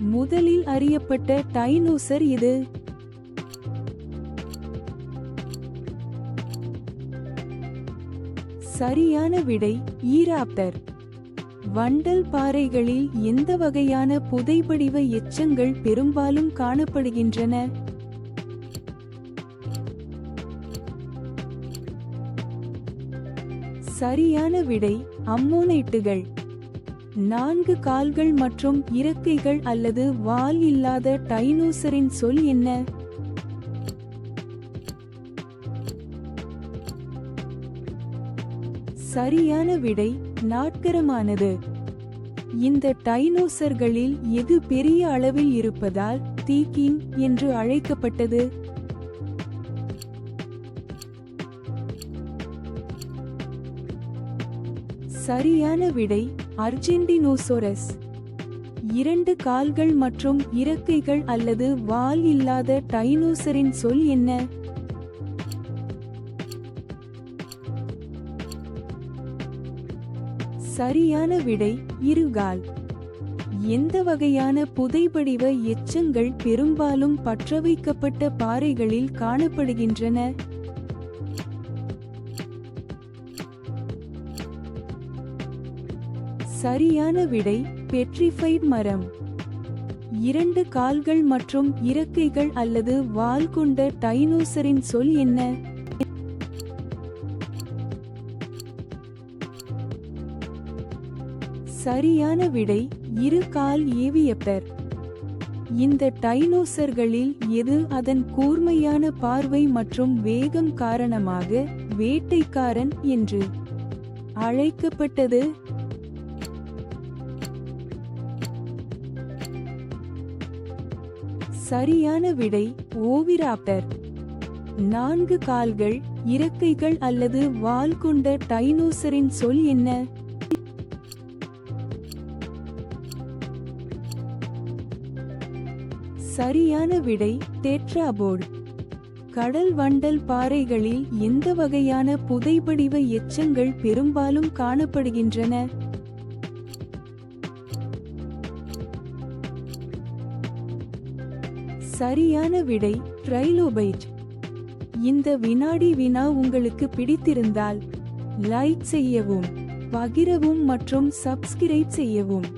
முதலில் அறியப்பட்ட டைனோசர் இது. சரியான விடை ஈராப்டர். வண்டல் பாறைகளில் எந்த வகையான புதைபடிவ எச்சங்கள் பெரும்பாலும் காணப்படுகின்றன? சரியான விடை அம்மோனைட்டுகள். நான்கு கால்கள் மற்றும் இறக்கைகள் அல்லது வால் இல்லாத டைனோசரின் சொல் என்ன? சரியான விடை நாட்கரமானது. இந்த டைனோசர்களில் எது பெரிய அளவில் இருப்பதால் தீக்கின் என்று அழைக்கப்பட்டது? சரியான விடை அர்ஜென்டினோசோரஸ். இரண்டு கால்கள் மற்றும் இறக்கைகள் அல்லது வால் இல்லாத டைனோசரின் சொல் என்ன? சரியான விடை இருகால் எந்த வகையான புதைபடிவ எச்சங்கள் பெரும்பாலும் பற்றவைக்கப்பட்ட பாறைகளில் காணப்படுகின்றன? சரியான விடை பெட்ரிஃபைட் மரம். இரண்டு கால்கள் மற்றும் இறக்கைகள் அல்லது வால் கொண்ட டைனோசரின் சொல் என்ன? சரியான விடை இரு கால் ஏவியப்பர். இந்த டைனோசர்களில் எது அதன் கூர்மையான பார்வை மற்றும் வேகம் காரணமாக வேட்டைக்காரன் என்று அழைக்கப்பட்டது? சரியான விடை ஓவிராப்டர் நான்கு கால்கள் இறக்கைகள் அல்லது வால் கொண்ட டைனோசரின் சொல் என்ன? சரியான விடை டெட்ராபோர்ட் கடல் வண்டல் பாறைகளில் எந்த வகையான புதைபடிவ எச்சங்கள் பெரும்பாலும் காணப்படுகின்றன? சரியான விடை ட்ரைலோபைட். இந்த வினாடி வினா உங்களுக்கு பிடித்திருந்தால் லைக் செய்யவும் பகிரவும் மற்றும் சப்ஸ்கிரைப் செய்யவும்.